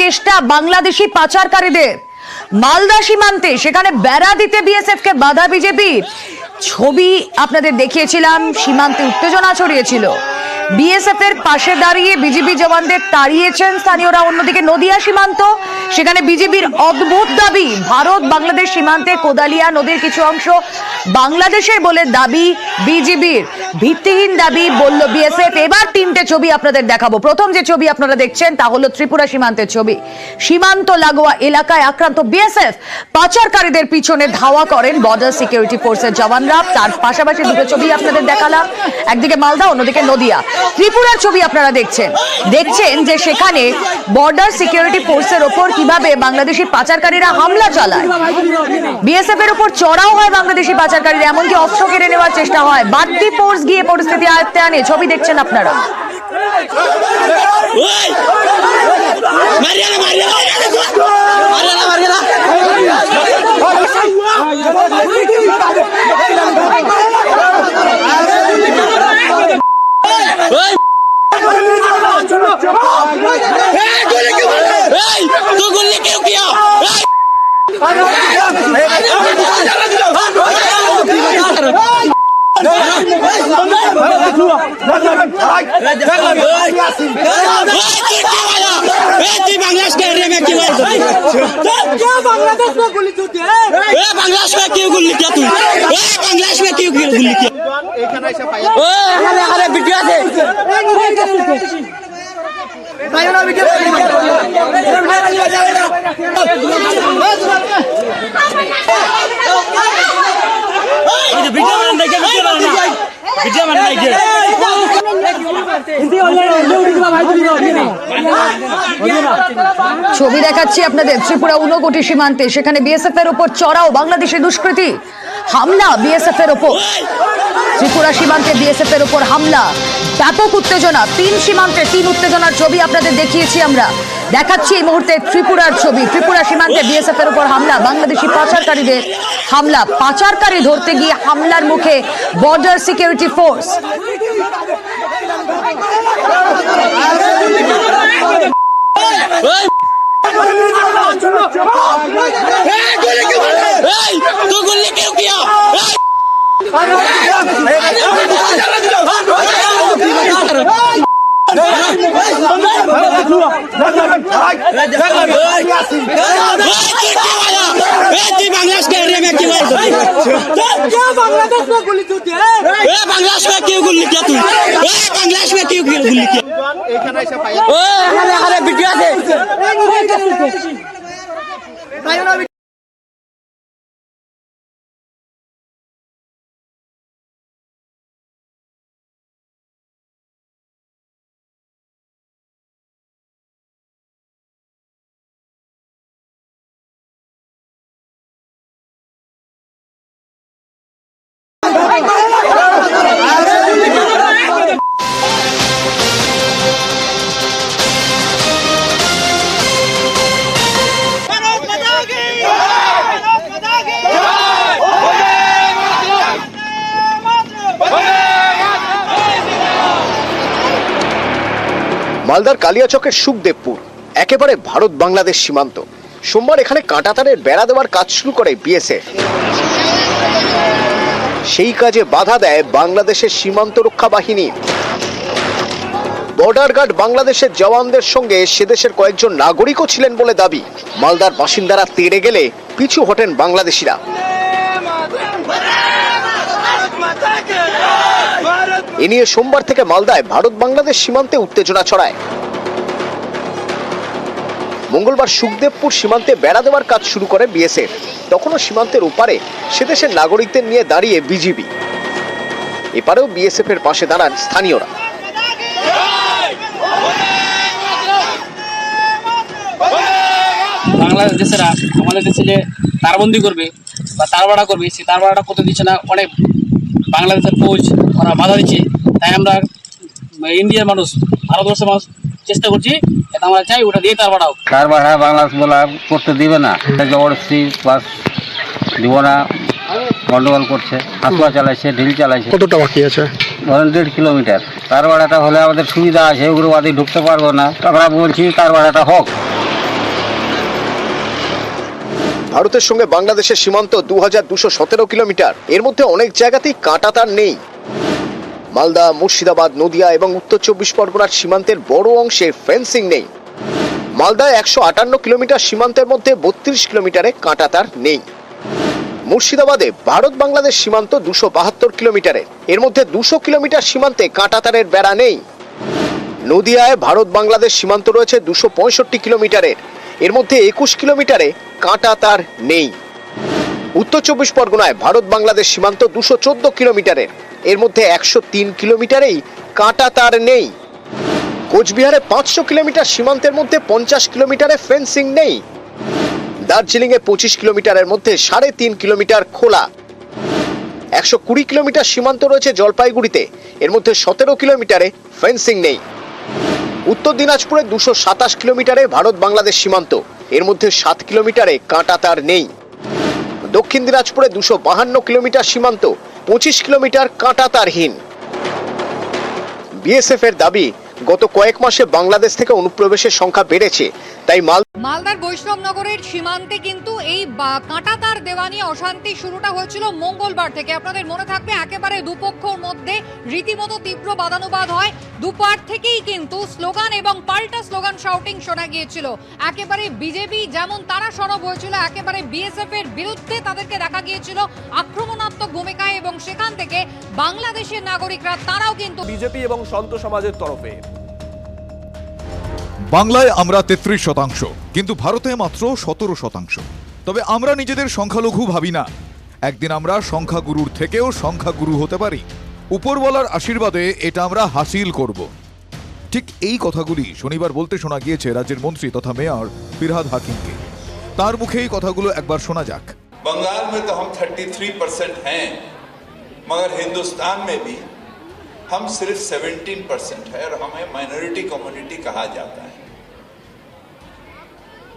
চেষ্টা বাংলাদেশি পাচারকারীদের। মালদা সীমান্তে সেখানে বেড়া দিতে বিএসএফ কে বাধা বিজেপির। ছবি আপনাদের দেখিয়েছিলাম, সীমান্তে উত্তেজনা ছড়িয়েছিল। বিএসএফ এর পাশে দাঁড়িয়ে বিজেপি জওয়ানদের তাড়িয়েছেন স্থানীয়রা। অন্যদিকে নদিয়া সীমান্ত, সেখানে বিজেপির অদ্ভুত দাবি, ভারত বাংলাদেশ সীমান্তে কোদালিয়া নদীর কিছু অংশ বাংলাদেশের বলে দাবি বিজিবির ভিত্তিহীন দাবি বলল বিএসএফ। এবার তিনটে ছবি আপনাদের দেখাবো। প্রথম যে ছবি আপনারা দেখছেন, তা হলো ত্রিপুরা সীমান্তের ছবি। সীমান্ত লাগোয়া এলাকায় আক্রান্ত বিএসএফ। পাচারকারীদের পিছনে ধাওয়া করেন বর্ডার সিকিউরিটি ফোর্সের জওয়ানরা। তার পাশাপাশি দুটো ছবি আপনাদের দেখালাম। একদিকে মালদা, অন্যদিকে নদিয়া। ত্রিপুরার ছবি আপনারা দেখছেন। দেখছেন যে সেখানে বর্ডার সিকিউরিটি ফোর্সের ওপর কীভাবে বাংলাদেশি পাচারকারীরা হামলা চালায়। বিএসএফ এর উপর চড়াও হয় বাংলাদেশি পাচারকারীরা, এমনকি অস্ত্র কেড়ে নেওয়ার চেষ্টা হয়। বাড়তি ফোর্স গিয়ে পরিস্থিতি আয়ত্তে আনে, ছবি দেখছেন আপনারা। तू गुल्ली क्यों किया बांग्लादेश के एरिया में क्यों क्या बांग्लादेश में गुल्ली क्यों किया बांग्लादेश में क्यों गुल्ली किया तू बांग्लादेश में क्यों गुल्ली किया ভিডিও বানান দেখে ভিডিও বানান ছবি দেখাচ্ছি আপনাদের, ত্রিপুরা উনকোটি সীমান্তে। সেখানে বিএসএফ এর উপর চড়াও বাংলাদেশের দুষ্কৃতি। হামলা বিএসএফ এর ওপর। ত্রিপুরা সীমান্তে বিএসএফ এর উপর হামলা। ব্যাপক উত্তেজনা, তিন সীমান্তে তিন উত্তেজনার ছবি আপনাদের দেখিয়েছি আমরা। দেখাচ্ছি এই মুহূর্তে ত্রিপুরার ছবি ত্রিপুরা সীমান্তে বিএসএফ এর উপর হামলা বাংলাদেশি পাচারকারীদের হামলা পাচারকারী ধরতে গিয়ে হামলার মুখে বর্ডার সিকিউরিটি ফোর্স বাংলাদেশ কেউ গুলি কে তুই বাংলাদেশ কেউ গুলি কে এখানে ভিডিও আছে মালদার কালিয়াচকের সুখদেবপুর, একেবারে ভারত বাংলাদেশ সীমান্ত। সোমবার এখানে কাঁটাতারের বেড়া দেওয়ার কাজ শুরু করে বিএসএফ। সেই কাজে বাধা দেয় বাংলাদেশের সীমান্ত রক্ষা বাহিনী। বর্ডার গার্ড বাংলাদেশের জওয়ানদের সঙ্গে সেদেশের কয়েকজন নাগরিকও ছিলেন বলে দাবি। মালদার বাসিন্দারা তেড়ে গেলে পিছু হটেন বাংলাদেশিরা। এ নিয়ে সোমবার থেকে মালদায় ভারত বাংলাদেশ সীমান্তে উত্তেজনা ছড়ায়। মঙ্গলবার সুখদেবপুর সীমান্তে বেড়া দেওয়ার কাজ শুরু করে বিএসএফ। তখনও সীমান্তের ওপারে সেদেশের নাগরিকদের নিয়ে দাঁড়িয়ে বিজিবি। এপারেও বিএসএফ এর পাশে দাঁড়ান স্থানীয়রা। বাংলাদেশেরা আমাদের দেশে যে তারবন্দি করবে বা তার ভাড়া করবে, সেই তার ভাড়াটা করতে দিচ্ছে না অনেক বাংলাদেশের ফৌজ ওরা বাধা দিচ্ছে। তাই আমরা ইন্ডিয়ার মানুষ ভারতবর্ষের মানুষ চেষ্টা করছি যাতে আমরা চাই ওটা দিয়ে তার ভাড়াও তার ভাড়া বাংলাদেশ বলা করতে দিবে না। জবরদস্তি বাস দিব না গন্ডগোল করছে হাসুয়া চালাইছে ঢিল চালাইছে। কতটা বাকি আছে? ধরেন দেড় কিলোমিটার। তার ভাড়াটা হলে আমাদের সুবিধা আছে উগ্রবাদী ঢুকতে পারব না। আমরা বলছি তার ভাড়াটা হোক। ভারতের সঙ্গে বাংলাদেশের সীমান্ত দু হাজার দুশো সতেরো কিলোমিটার। এর মধ্যে অনেক জায়গাতেই কাঁটাতার নেই। মালদা, মুর্শিদাবাদ, নদিয়া এবং উত্তর চব্বিশ পরগনার সীমান্তের বড় অংশে ফেন্সিং নেই। মালদায় একশো আটান্ন কিলোমিটার সীমান্তের মধ্যে বত্রিশ কিলোমিটারে কাঁটাতার নেই। মুর্শিদাবাদে ভারত বাংলাদেশ সীমান্ত দুশো বাহাত্তর কিলোমিটারের এর মধ্যে দুশো কিলোমিটার সীমান্তে কাঁটাতারের বেড়া নেই। নদিয়ায় ভারত বাংলাদেশ সীমান্ত রয়েছে দুশো পঁয়ষট্টি কিলোমিটারের এর মধ্যে একুশ কিলোমিটারে কাঁটাতার নেই। উত্তর চব্বিশ পরগনায় ভারত বাংলাদেশ সীমান্ত দুশো চোদ্দ কিলোমিটারের এর মধ্যে একশো তিন কিলোমিটারেই কাঁটা তার নেই। কোচবিহারে পাঁচশো কিলোমিটার সীমান্তের মধ্যে পঞ্চাশ কিলোমিটারে ফেন্সিং নেই। দার্জিলিং এ পঁচিশ কিলোমিটারের মধ্যে সাড়ে তিন কিলোমিটার খোলা। একশো কুড়ি কিলোমিটার সীমান্ত রয়েছে জলপাইগুড়িতে। এর মধ্যে সতেরো কিলোমিটারে ফেন্সিং নেই। উত্তর দিনাজপুরে দুশো সাতাশ কিলোমিটারে ভারত বাংলাদেশ সীমান্ত। এর মধ্যে সাত কিলোমিটারে কাঁটা তার নেই। দক্ষিণ দিনাজপুরে দুশো বাহান্ন কিলোমিটার সীমান্ত। পঁচিশ কিলোমিটার কাঁটাতারহীন। বিএসএফ এর দাবি গত কয়েক মাসে বাংলাদেশ থেকে অনুপ্রবেশের সংখ্যা বেড়েছে তাই মাল মালদার বৈষ্ণবনগরের সীমান্তে কিন্তু এই বা- কাঁটাতার দেওয়া নিয়ে অশান্তি শুরুটা হয়েছিল মঙ্গলবার থেকে। আপনাদের মনে থাকবে একেবারে দুপক্ষর মধ্যে রীতিমতো তীব্র বাদানুবাদ হয়। দুপার থেকেই কিন্তু স্লোগান এবং পাল্টা স্লোগান শাউটিং শোনা গিয়েছিল। একেবারে বিজেপি যেমন তারা সরব হয়েছিল একেবারে বিএসএফ এর বিরুদ্ধে তাদেরকে দেখা গিয়েছিল আক্রমণাত্মক ভূমিকায় এবং সেখান থেকে বাংলাদেশের নাগরিকরা তারাও কিন্তু বিজেপি এবং সন্ত সমাজের তরফে বাংলায় আমরা তেত্রিশ শতাংশ কিন্তু ভারতে মাত্র সতেরো শতাংশ তবে আমরা নিজেদের সংখ্যালঘু ভাবি না একদিন আমরা সংখ্যাগুরুর থেকেও সংখ্যাগুরু হতে পারি উপরওয়ালার আশীর্বাদে এটা আমরা হাসিল করব ঠিক এই কথাগুলি শনিবার বলতে শোনা গিয়েছে রাজ্যের মন্ত্রী তথা মেয়র ফিরহাদ হাকিমকে তার মুখে এই কথাগুলো একবার শোনা যাক बंगाल में तो हम 33 परसेंट हैं मगर हिंदुस्तान में भी हम सिर्फ 17 परसेंट है और हमें माइनॉरिटी कम्युनिटी कहा जाता है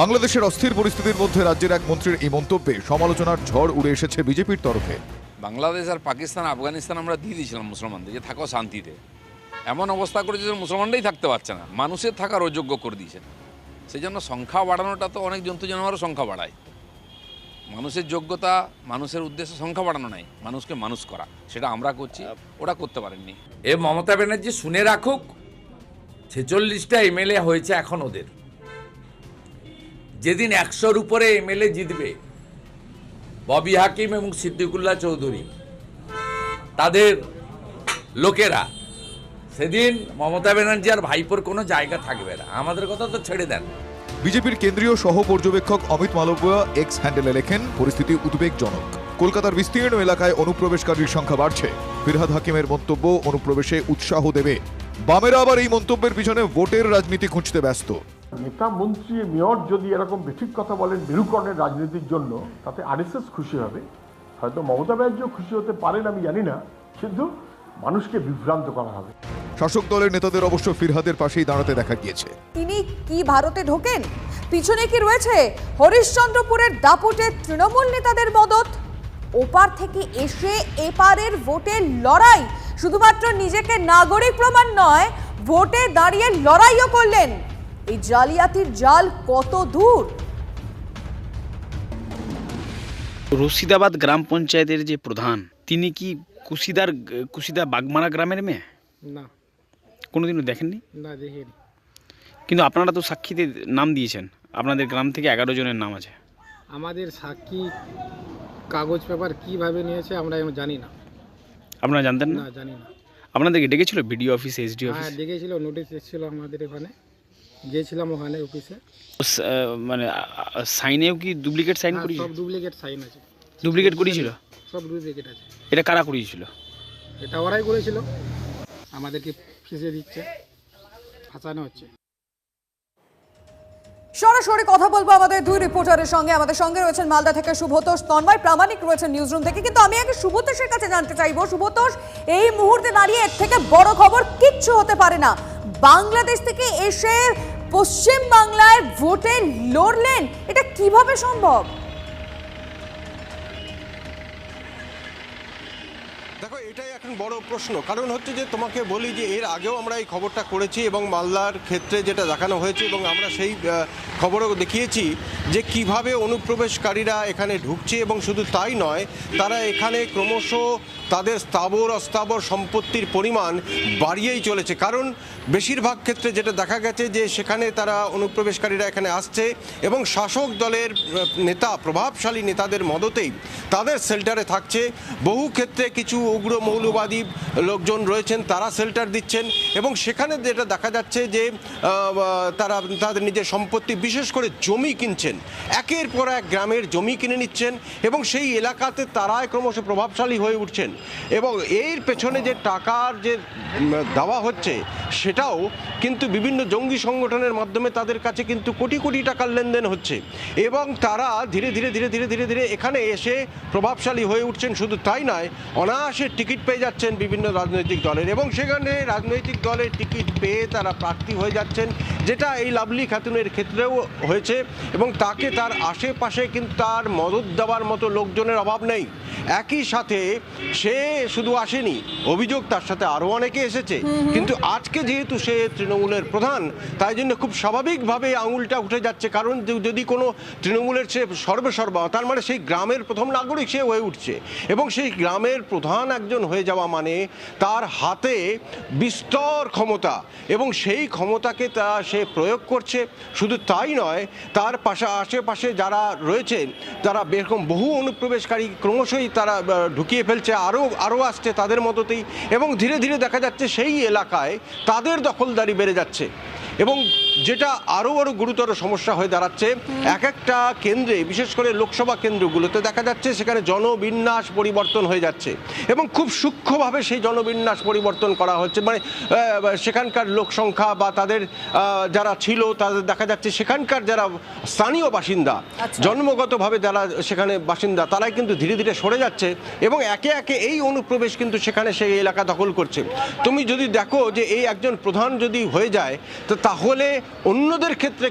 বাংলাদেশের অস্থির পরিস্থিতির মধ্যে রাজ্যের এক মন্ত্রীর এই মন্তব্যে সমালোচনার ঝড় উড়ে এসেছে বিজেপির তরফে। বাংলাদেশ আর পাকিস্তান আফগানিস্তান আমরা দিয়ে দিয়েছিলাম মুসলমানদের যে থাকো শান্তিতে। এমন অবস্থা করেছে যে মুসলমানরাই থাকতে পারছে না মানুষের থাকার অযোগ্য করে দিয়েছেন সেই জন্য সংখ্যা বাড়ানোটা তো অনেক জন্তু জানোয়ারও সংখ্যা বাড়ায়। মানুষের যোগ্যতা মানুষের উদ্দেশ্য সংখ্যা বাড়ানো নাই মানুষকে মানুষ করা সেটা আমরা করছি ওরা করতে পারেননি। এ মমতা ব্যানার্জি শুনে রাখুক ছেচল্লিশটা এমএলএ হয়েছে এখন ওদের। যেদিন একশোর উপরে এমএলএ জিতবে, ববি হাকিম এবং সিদ্দিকুল্লাহ চৌধুরী, তাদের লোকেরা সেদিন মমতা ব্যানার্জি আর ভাইপোর কোনো জায়গা থাকবে না। আমাদের কথা তো ছেড়ে দেন। বিজেপির কেন্দ্রীয় সহ পর্যবেক্ষক অমিত মালব্য এক্স হ্যান্ডেলে লেখেন, পরিস্থিতি উদ্বেগজনক। কলকাতার বিস্তীর্ণ এলাকায় অনুপ্রবেশকারীর সংখ্যা বাড়ছে। ফিরহাদ হাকিমের মন্তব্য, অনুপ্রবেশে উৎসাহ দেবে। বামেরা আবার এই মন্তব্যের পিছনে ভোটের রাজনীতি খুঁজতে ব্যস্ত। নেতা মন্ত্রী মেয়র যদি এরকম বেঠিক কথা বলেন মেরুকরণের রাজনীতির জন্য তাতে আরএসএস খুশি হবে। হয়তো মমতা ব্যানার্জিও খুশি হতে পারেন আমি জানি না। কিন্তু মানুষকে বিভ্রান্ত করা হবে। শাসক দলের নেতাদের অবশ্য ফিরহাদের পাশেই দাঁড়াতে দেখা গিয়েছে। তিনি কি ভারতে ঢোকেন? পিছনে কি রয়েছে? হরিশ্চন্দ্রপুরের দাপুটে তৃণমূল নেতাদের মদত। ওপার থেকে এসে এপারের ভোটের লড়াই। শুধুমাত্র নিজেকে নাগরিক প্রমাণ নয় ভোটে দাঁড়িয়ে লড়াইও করলেন। এই জালিয়াতির জাল কত দূর? রশিদাবাদ গ্রাম পঞ্চায়েতের যে প্রধান তিনি কি কুশিদার কুশিদা বাগমারা গ্রামের মেয়ে? না। কোনোদিনও দেখেননি? না দেখিনি। কিন্তু আপনারা তো সাক্ষীতে নাম দিয়েছেন। আপনাদের গ্রাম থেকে এগারো জনের নাম আছে। আমাদের সাক্ষী কাগজ পেপার কীভাবে নিয়েছে আমরা এখন জানি না। আপনারা জানতেন না? না জানি না। আপনাদেরকে ডেকেছিল বিডিও অফিস এসডি হ্যাঁ অফিস? দেখেছিল নোটিশ এসেছিল আমাদের এখানে। গিয়েছিলাম ওখানে অফিসে মানে সাইনেও কি ডুপ্লিকেট সাইন হ্যাঁ, করিয়েছিল? সব ডুপ্লিকেট সাইন আছে। ডুপ্লিকেট করিয়েছিল? সব ডুপ্লিকেট আছে। এটা কারা করিয়েছিল? এটা ওরাই করেছিল। আমাদেরকে ফেসে দিচ্ছে ফাঁসানো হচ্ছে। সরাসরি কথা বলব আমাদের দুই রিপোর্টারের সঙ্গে। আমাদের সঙ্গে রয়েছেন মালদা থেকে সুভতোষ তন্ময়। প্রামাণিক রয়েছেন নিউজরুম থেকে। কিন্তু আমি আগে সুভতোষের কাছে জানতে চাইব। সুভতোষ এই মুহূর্তে দাঁড়িয়ে এর থেকে বড় খবর কিচ্ছু হতে পারে না। বাংলাদেশ থেকে এসে পশ্চিম বাংলায় ভোটে লড়লেন। এটা কীভাবে সম্ভব? দেখো, এটাই এখন বড় প্রশ্ন। কারণ হচ্ছে যে, তোমাকে বলি যে, এর আগেও আমরা এই খবরটা করেছি এবং মালদার ক্ষেত্রে যেটা দেখানো হয়েছে এবং আমরা সেই খবরও দেখিয়েছি যে কীভাবে অনুপ্রবেশকারীরা এখানে ঢুকছে এবং শুধু তাই নয়, তারা এখানে ক্রমশ তাদের স্থাবর অস্থাবর সম্পত্তির পরিমাণ বাড়িয়েই চলেছে। কারণ বেশিরভাগ ক্ষেত্রে যেটা দেখা গেছে যে সেখানে তারা অনুপ্রবেশকারীরা এখানে আসছে এবং শাসক দলের নেতা, প্রভাবশালী নেতাদের মদতেই তাদের শেল্টারে থাকছে। বহু ক্ষেত্রে কিছু উগ্র মৌলবাদী লোকজন রয়েছেন, তারা শেল্টার দিচ্ছেন এবং সেখানে যেটা দেখা যাচ্ছে যে তারা তাদের নিজের সম্পত্তি বিশেষ করে জমি কিনছেন। একের পর এক গ্রামের জমি কিনে নিচ্ছেন এবং সেই এলাকাতে তারাই ক্রমশ প্রভাবশালী হয়ে উঠছেন। এবং এর পেছনে যে টাকার যে দেওয়া হচ্ছে, সেটাও কিন্তু বিভিন্ন জঙ্গি সংগঠনের মাধ্যমে তাদের কাছে কিন্তু কোটি কোটি টাকার লেনদেন হচ্ছে। এবং তারা ধীরে ধীরে ধীরে ধীরে ধীরে ধীরে এখানে এসে প্রভাবশালী হয়ে উঠছেন, শুধু তাই নয়, অনায়াসে টিকিট পেয়ে যাচ্ছেন বিভিন্ন রাজনৈতিক দলের। এবং সেখানে রাজনৈতিক দলের টিকিট পেয়ে তারা প্রার্থী হয়ে যাচ্ছেন, যেটা এই লাভলি খাতুনের ক্ষেত্রেও হয়েছে। এবং তাকে তার আশেপাশে কিন্তু তার মদত দেওয়ার মতো লোকজনের অভাব নেই। একই সাথে সে শুধু আসেনি অভিযোগ তার সাথে আরও অনেকে এসেছে। কিন্তু আজকে যেহেতু সে তৃণমূলের প্রধান তাই জন্য খুব স্বাভাবিকভাবে আঙুলটা উঠে যাচ্ছে। কারণ যদি কোনো তৃণমূলের সে সর্বেসর্বা তার মানে সেই গ্রামের প্রথম নাগরিক সে হয়ে উঠছে। এবং সেই গ্রামের প্রধান একজন হয়ে যাওয়া মানে তার হাতে বিস্তর ক্ষমতা। এবং সেই ক্ষমতাকে তা সে প্রয়োগ করছে। শুধু তাই নয় তার পাশা আশেপাশে যারা রয়েছেন তারা এরকম বহু অনুপ্রবেশকারী ক্রমশই তারা ঢুকিয়ে ফেলছে আরও আরও আসছে তাদের মতোতেই এবং ধীরে ধীরে দেখা যাচ্ছে সেই এলাকায় তাদের দখলদারি বেড়ে যাচ্ছে। এবং যেটা আরও আরও গুরুতর সমস্যা হয়ে দাঁড়াচ্ছে। এক একটা কেন্দ্রে বিশেষ করে লোকসভা কেন্দ্রগুলোতে দেখা যাচ্ছে সেখানে জনবিন্যাস পরিবর্তন হয়ে যাচ্ছে এবং খুব সূক্ষ্মভাবে সেই জনবিন্যাস পরিবর্তন করা হচ্ছে। মানে সেখানকার লোক সংখ্যা বা তাদের যারা ছিল তাদের দেখা যাচ্ছে সেখানকার যারা স্থানীয় বাসিন্দা জন্মগতভাবে যারা সেখানে বাসিন্দা তারাই কিন্তু ধীরে ধীরে সরে যাচ্ছে এবং একে একে এই অনুপ্রবেশ কিন্তু সেখানে সেই এলাকা দখল করছে। তুমি যদি দেখো যে এই একজন প্রধান যদি হয়ে যায় তো তাহলে অন্যদের ক্ষেত্রে